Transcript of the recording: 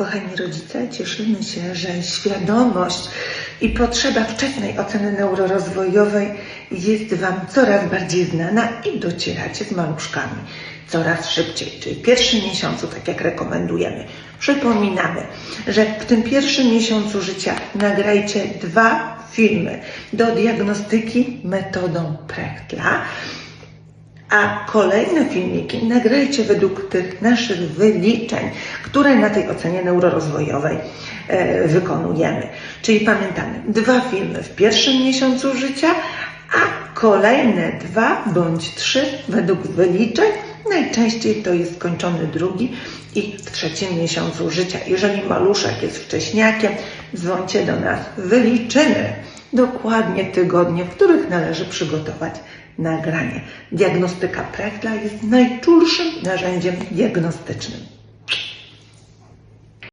Kochani rodzice, cieszymy się, że świadomość i potrzeba wczesnej oceny neurorozwojowej jest Wam coraz bardziej znana i docieracie z maluszkami coraz szybciej, czyli w pierwszym miesiącu, tak jak rekomendujemy. Przypominamy, że w tym pierwszym miesiącu życia nagrajcie dwa filmy do diagnostyki metodą Prechtla, a kolejne filmiki nagrajcie według tych naszych wyliczeń, które na tej ocenie neurorozwojowej e, wykonujemy. Czyli pamiętamy, dwa filmy w pierwszym miesiącu życia, a kolejne dwa bądź trzy według wyliczeń. Najczęściej to jest kończony drugi i w trzecim miesiącu życia. Jeżeli maluszek jest wcześniakiem, dzwońcie do nas, wyliczymy dokładnie tygodnie, w których należy przygotować nagranie. Diagnostyka Prechtla jest najczulszym narzędziem diagnostycznym.